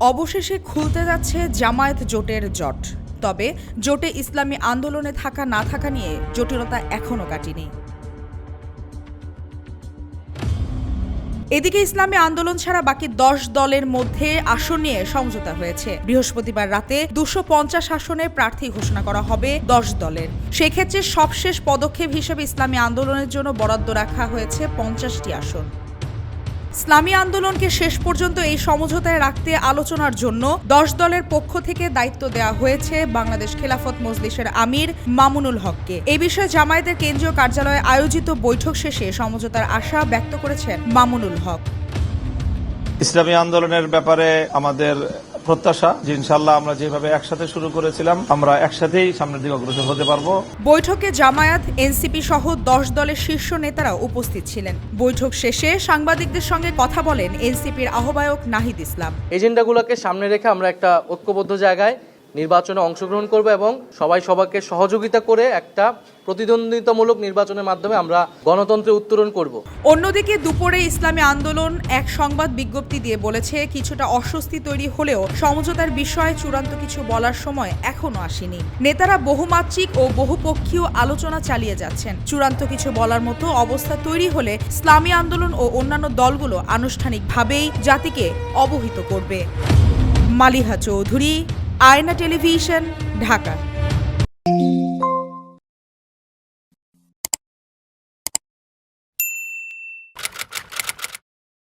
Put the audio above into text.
অবশেষে খুলতে যাচ্ছে জামায়াত জোটের জট। তবে জোটে ইসলামী আন্দোলনে থাকা না থাকা নিয়ে জটিলতা এখনও কাটেনি। এদিকে ইসলামী আন্দোলন ছাড়া বাকি দশ দলের মধ্যে আসন নিয়ে সমঝোতা হয়েছে। বৃহস্পতিবার রাতে দুশো পঞ্চাশ আসনে প্রার্থী ঘোষণা করা হবে দশ দলের। সেক্ষেত্রে সবশেষ পদক্ষেপ হিসেবে ইসলামী আন্দোলনের জন্য বরাদ্দ রাখা হয়েছে পঞ্চাশটি আসন। ইসলামী আন্দোলনকে শেষ পর্যন্ত এই সমঝোতায় রাখতে আলোচনার জন্য দশ দলের পক্ষ থেকে দায়িত্ব দেওয়া হয়েছে বাংলাদেশ খেলাফত মজলিসের আমির মামুনুল হককে। এ বিষয়ে জামায়াতের কেন্দ্রীয় কার্যালয়ে আয়োজিত বৈঠক শেষে সমঝোতার আশা ব্যক্ত করেছেন মামুনুল হক। ইসলামী আন্দোলনের ব্যাপারে আমাদের প্রত্যাশা যে ইনশাল্লাহ আমরা যেভাবে একসাথে শুরু করেছিলাম আমরা একসাথেই সামনের দিকে অগ্রসর হতে পারব। বৈঠকে জামায়াত এনসিপি সহ দশ দলের শীর্ষ নেতারা উপস্থিত ছিলেন। বৈঠক শেষে সাংবাদিকদের সঙ্গে কথা বলেন এনসিপির আহ্বায়ক নাহিদ ইসলাম। এজেন্ডাগুলোকে সামনে রেখে আমরা একটা ঐক্যবদ্ধ জায়গায় নির্বাচনে অংশগ্রহণ করব এবং সবাই সবাইকে সহযোগিতা করে একটা প্রতিদ্বন্দ্বিতামূলক নির্বাচনের মাধ্যমে আমরা গণতন্ত্রে উত্তরণ করব। অন্যদিকে দুপুরে ইসলামী আন্দোলন এক সংবাদ বিজ্ঞপ্তি দিয়ে বলেছে, কিছুটা অস্বস্তি তৈরি হলেও সমঝোতার বিষয়ে চূড়ান্ত কিছু বলার সময় এখনও আসেনি। নেতারা বহুমাত্রিক ও বহুপক্ষীয় আলোচনা চালিয়ে যাচ্ছেন। চূড়ান্ত কিছু বলার মতো অবস্থা তৈরি হলে ইসলামী আন্দোলন ও অন্যান্য দলগুলো আনুষ্ঠানিকভাবেই জাতিকে অবহিত করবে। মালিহা চৌধুরী আয়না টেলিভিশন ঢাকা।